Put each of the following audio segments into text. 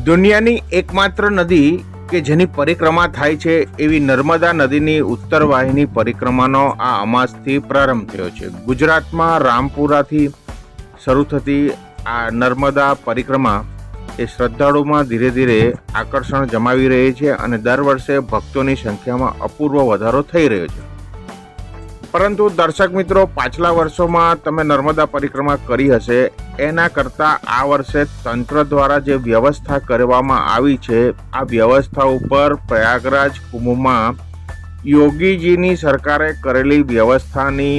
દુનિયાની એકમાત્ર નદી કે જેની પરિક્રમા થાય છે એવી નર્મદા નદીની ઉત્તર વાહિની પરિક્રમાનો આ અમાસથી પ્રારંભ થયો છે. ગુજરાતમાં રામપુરાથી શરૂ થતી આ નર્મદા પરિક્રમા એ શ્રદ્ધાળુમાં ધીરે ધીરે આકર્ષણ જમાવી રહી છે અને દર વર્ષે ભક્તોની સંખ્યામાં અપૂર્વ વધારો થઈ રહ્યો છે. પરંતુ દર્શક મિત્રો, પાછલા વર્ષોમાં તમે નર્મદા પરિક્રમા કરી હશે. એના કરતાં આ વર્ષે તંત્ર દ્વારા જે વ્યવસ્થા કરવામાં આવી છે, આ વ્યવસ્થા ઉપર પ્રયાગરાજ કુંભમાં યોગીજીની સરકારે કરેલી વ્યવસ્થાની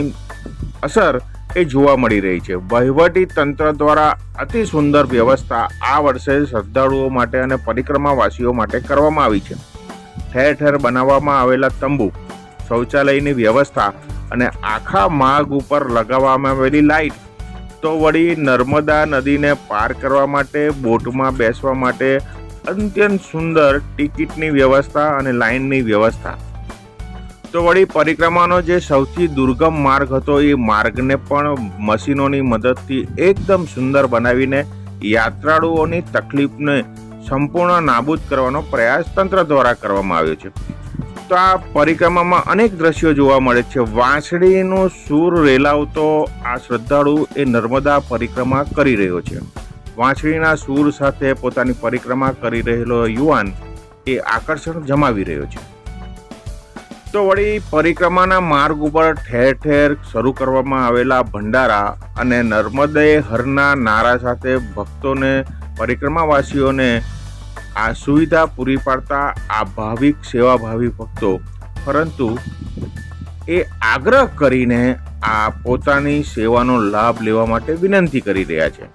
અસર એ જોવા મળી રહી છે. વહીવટી તંત્ર દ્વારા અતિ સુંદર વ્યવસ્થા આ વર્ષે શ્રદ્ધાળુઓ માટે અને પરિક્રમાવાસીઓ માટે કરવામાં આવી છે. ઠેર ઠેર બનાવવામાં આવેલા તંબુ, શૌચાલયની વ્યવસ્થા અને આખા માર્ગ ઉપર લગાવવામાં આવેલી લાઈટ. તો વળી નર્મદા નદીને પાર કરવા માટે, બોટમાં બેસવા માટે અત્યંત સુંદર ટિકિટની વ્યવસ્થા અને લાઇનની વ્યવસ્થા. તો વળી પરિક્રમાનો જે સૌથી દુર્ગમ માર્ગ હતો, એ માર્ગને પણ મશીનોની મદદથી એકદમ સુંદર બનાવીને યાત્રાળુઓની તકલીફને સંપૂર્ણ નાબૂદ કરવાનો પ્રયાસ તંત્ર દ્વારા કરવામાં આવ્યો છે. તો આ પરિક્રમામાં અનેક દ્રશ્યો જોવા મળે છે. વાંસળીનો સૂર રેલાવતો આ શ્રદ્ધાળુ એ નર્મદા પરિક્રમા કરી રહ્યો છે. વાંસળીના સૂર સાથે પોતાની પરિક્રમા કરી રહેલો યુવાન એ આકર્ષણ જમાવી રહ્યો છે. તો વળી પરિક્રમાના માર્ગ ઉપર ઠેર ઠેર શરૂ કરવામાં આવેલા ભંડારા અને નર્મદે હરના નારા સાથે ભક્તોને, પરિક્રમાવાસીઓને આ સુવિધા પૂરી પાડતા આ ભાવિક સેવાભાવી ભક્તો. પરંતુ એ આગ્રહ કરીને આ પોતાની સેવાનો લાભ લેવા માટે વિનંતી કરી રહ્યા છે.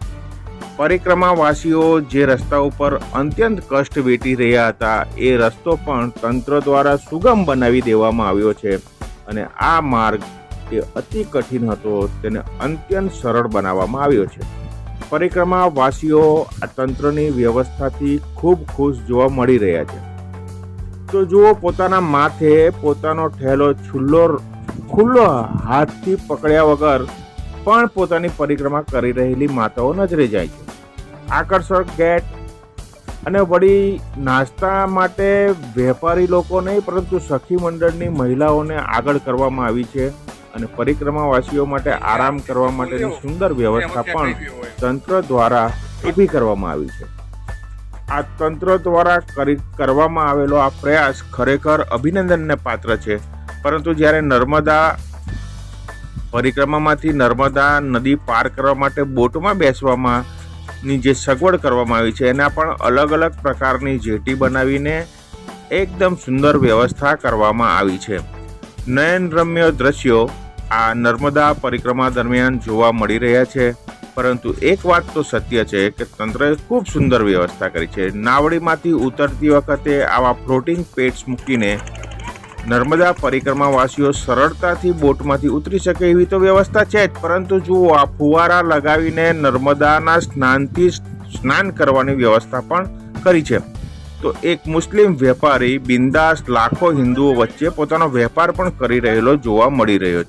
પરિક્રમાવાસીઓ જે રસ્તા ઉપર અત્યંત કષ્ટ વેઠી રહ્યા હતા, એ રસ્તો પણ તંત્ર દ્વારા સુગમ બનાવી દેવામાં આવ્યો છે અને આ માર્ગ જે અતિ કઠિન હતો, તેને અત્યંત સરળ બનાવવામાં આવ્યો છે. પરિક્રમાવાસીઓ આ તંત્રની વ્યવસ્થાથી ખૂબ ખુશ જોવા મળી રહ્યા છે. તો જુઓ પોતાના માથે પોતાનો ઠેલો છુલ્લો ખુલ્લો હાથથી પકડ્યા વગર પણ પોતાની પરિક્રમા કરી રહેલી માતાઓ નજરે જાય છે. આકર્ષક ગેટ અને વળી નાસ્તા માટે વેપારી લોકો નહીં, પરંતુ સખી મંડળની મહિલાઓને આગળ કરવામાં આવી છે અને પરિક્રમાવાસીઓ માટે આરામ કરવા માટેની સુંદર વ્યવસ્થા પણ તંત્ર દ્વારા ઊભી કરવામાં આવી છે. આ તંત્ર દ્વારા કરી, કરવામાં આવેલો આ પ્રયાસ ખરેખર અભિનંદનને પાત્ર છે. પરંતુ જ્યારે નર્મદા પરિક્રમામાંથી નર્મદા નદી પાર કરવા માટે બોટમાં બેસવામાં ની જે સગવડ કરવામાં આવી છે, એના પણ અલગ અલગ પ્રકારની જેટી બનાવીને એકદમ સુંદર વ્યવસ્થા કરવામાં આવી છે. નયનરમ્ય દ્રશ્યો આ નર્મદા પરિક્રમા દરમિયાન જોવા મળી રહ્યા છે. પરંતુ એક વાત તો સત્ય છે કે તંત્રએ ખૂબ સુંદર વ્યવસ્થા કરી છે. નાવડીમાંથી ઉતરતી વખતે આવા ફ્લોટિંગ પેટ્સ મૂકીને નર્મદા પરિક્રમાવાસીઓ સરળતાથી બોટમાંથી ઉતરી શકે એવી તો વ્યવસ્થા છે જ. પરંતુ જુઓ, આ ફુવારા લગાવીને નર્મદાના સ્નાનથી સ્નાન કરવાની વ્યવસ્થા પણ કરી છે. તો એક મુસ્લિમ વેપારી બિંદાસ લાખો હિન્દુઓ વચ્ચે પોતાનો વેપાર પણ કરી રહેલો જોવા મળી રહ્યો છે.